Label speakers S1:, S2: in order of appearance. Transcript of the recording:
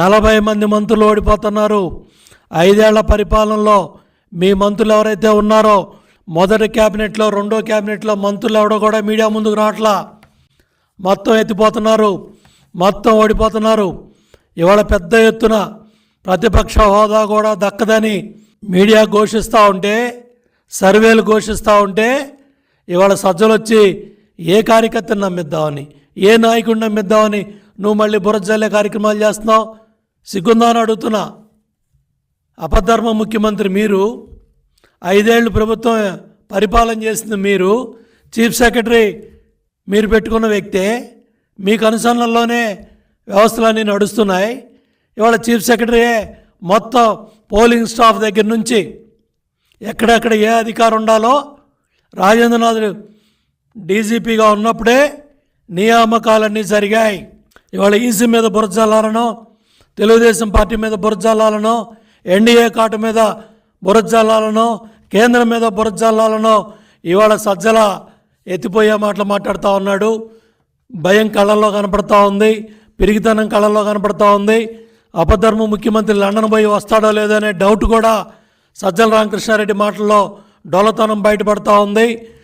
S1: నలభై మంది మంత్రులు ఓడిపోతున్నారు. ఐదేళ్ళ పరిపాలనలో మీ మంత్రులు ఎవరైతే ఉన్నారో మొదటి క్యాబినెట్లో రెండో క్యాబినెట్లో మంత్రులు ఎవడో కూడా మీడియా ముందుకు రావట్లా? మొత్తం ఎత్తిపోతున్నారు. మొత్తం ఓడిపోతున్నారు. ఇవాళ పెద్ద ఎత్తున ప్రతిపక్ష హోదా కూడా దక్కదని మీడియా ఘోషిస్తూ ఉంటే సర్వేలు ఘోషిస్తూ ఉంటే ఇవాళ సజ్జలు వచ్చి ఏ కార్యకర్తను నమ్మిద్దామని ఏ నాయకుడిని నమ్మిద్దామని నువ్వు మళ్ళీ బురజల్లే కార్యక్రమాలు చేస్తున్నావు? సిగ్గుందా అని అడుగుతున్నా. అపధర్మ ముఖ్యమంత్రి మీరు ఐదేళ్ళు ప్రభుత్వం పరిపాలన చేసింది మీరు చీఫ్ సెక్రటరీ మీరు పెట్టుకున్న వ్యక్తే మీకు అనుసరణలోనే వ్యవస్థలన్నీ నడుస్తున్నాయి. ఇవాళ చీఫ్ సెక్రటరీయే మొత్తం పోలింగ్ స్టాఫ్ దగ్గర నుంచి ఎక్కడెక్కడ ఏ అధికారం ఉండాలో రాజేంద్రనాథ్ డీజీపీగా ఉన్నప్పుడే నియామకాలన్నీ జరిగాయి. ఇవాళ ఈసీ మీద బురజల్లాలనో తెలుగుదేశం పార్టీ మీద బురజల్లాలనో ఎన్డీఏ కాటు మీద బురజల్లాలనో కేంద్రం మీద బురజల్లాలనో ఇవాళ సజ్జల ఎత్తిపోయే మాటలు మాట్లాడుతూ ఉన్నాడు. భయం కళ్ళల్లో కనపడతా ఉంది. పిరిగితనం కళ్ళల్లో కనపడతా ఉంది. అపధర్మ ముఖ్యమంత్రి లండన్ పోయి వస్తాడో లేదో అనే డౌట్ కూడా సజ్జల రామకృష్ణారెడ్డి మాటల్లో డొలతనం బయటపడతా ఉంది.